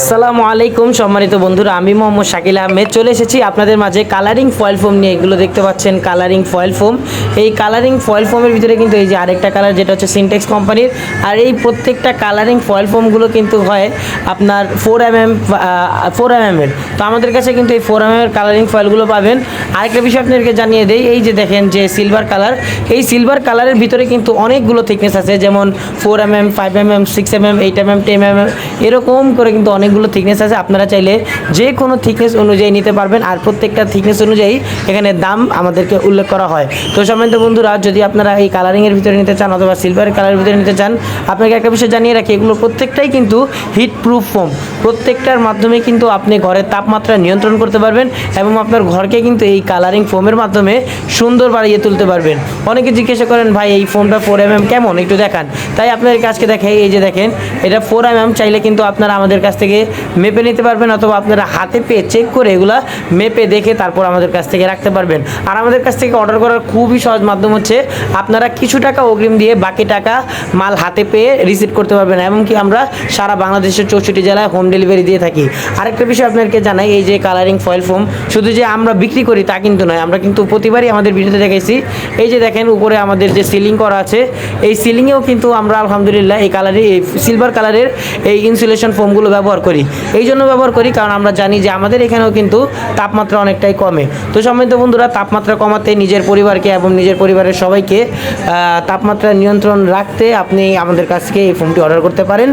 আসসালামু আলাইকুম সম্মানিত বন্ধুরা, আমি মোহাম্মদ শাকিল আহমেদ। চলে এসেছি আপনাদের মাঝে কালারিং ফয়েল ফোম নিয়ে। এগুলো দেখতে পাচ্ছেন কালারিং ফয়েল ফোম এই কালারিং ফয়েল ফোমের ভিতরে কিন্তু এই যে আরেকটা কালার যেটা হচ্ছে সিনটেক্স কোম্পানির আর এই প্রত্যেকটা কালারিং ফয়েল ফোমগুলো কিন্তু হয় আপনার four M M four M এর। তো আমাদের কাছে কিন্তু এই ফোর এম এর কালারিং ফয়েলগুলো পাবেন। আরেকটা বিষয় আপনাদেরকে জানিয়ে দেই, এই যে দেখেন যে সিলভার কালার এই সিলভার কালারের ভিতরে কিন্তু অনেকগুলো থিকনেস আছে। যেমন four M M five M M six M M eight M M ten M M এরকম করে কিন্তু অনেকগুলো থিকনেস আছে, আপনারা চাইলে যে কোনো থিকনেস অনুযায়ী নিতে পারবেন আর প্রত্যেকটা থিকনেস অনুযায়ী এখানে দাম আমাদেরকে উল্লেখ করা হয়। তো সম্মানিত বন্ধুরা, যদি আপনারা এই কালারিংয়ের ভিতরে নিতে চান অথবা সিলভারের কালারের ভিতরে নিতে চান, আপনাকে একটা বিষয় জানিয়ে রাখি, এগুলো প্রত্যেকটাই কিন্তু হিট প্রুফ ফোম প্রত্যেকটার মাধ্যমে কিন্তু আপনি ঘরের তাপমাত্রা নিয়ন্ত্রণ করতে পারবেন এবং আপনার ঘরকে কিন্তু এই কালারিং ফোমের মাধ্যমে সুন্দর বাড়িয়ে তুলতে পারবেন। অনেকে জিজ্ঞাসা করেন, ভাই, এই ফোনটা ফোর এম কেমন? একটু দেখান। তাই আপনাদেরকে আজকে দেখাই, এই যে দেখেন, এটা ফোর এম এম চাইলে কিন্তু আপনারা আমাদের কাছ থেকে মেপে নিতে পারবেন অথবা আপনারা হাতে পেয়ে চেক করে এগুলা মেপে দেখে তারপর আমাদের কাছ থেকে রাখতে পারবেন। আর আমাদের কাছ থেকে অর্ডার করার খুবই সহজ মাধ্যম হচ্ছে আপনারা কিছু টাকা অগ্রিম দিয়ে বাকি টাকা মাল হাতে পেয়ে রিসিভ করতে পারবেন। এমনকি আমরা সারা বাংলাদেশের চৌষট্টি জেলায় হোম ডেলিভারি দিয়ে থাকি। আরেকটা বিষয় আপনাদেরকে জানাই, এই যে কালারিং ফয়েল ফোম শুধু যে আমরা বিক্রি করি তা কিন্তু নয়, আমরা কিন্তু প্রতিবারই আমাদের ভিডিওতে দেখাইছি। এই যে দেখেন, উপরে আমাদের যে সিলিং করা আছে, এই সিলিংয়েও কিন্তু আমরা আলহামদুলিল্লাহ এই কালারে এই সিলভার কালারের এই ইনসুলেশন ফোমগুলো ব্যবহার করি। এই জন্য ব্যবহার করি, কারণ আমরা জানি যে আমাদের এখানেও কিন্তু তাপমাত্রা অনেকটাই কমে। তো সম্মানিত বন্ধুরা, তাপমাত্রা কমাতে নিজের পরিবারকে এবং নিজের পরিবারের সবাইকে তাপমাত্রা নিয়ন্ত্রণ রাখতে আপনি আমাদের কাছ থেকে এই ফোনটি অর্ডার করতে পারেন।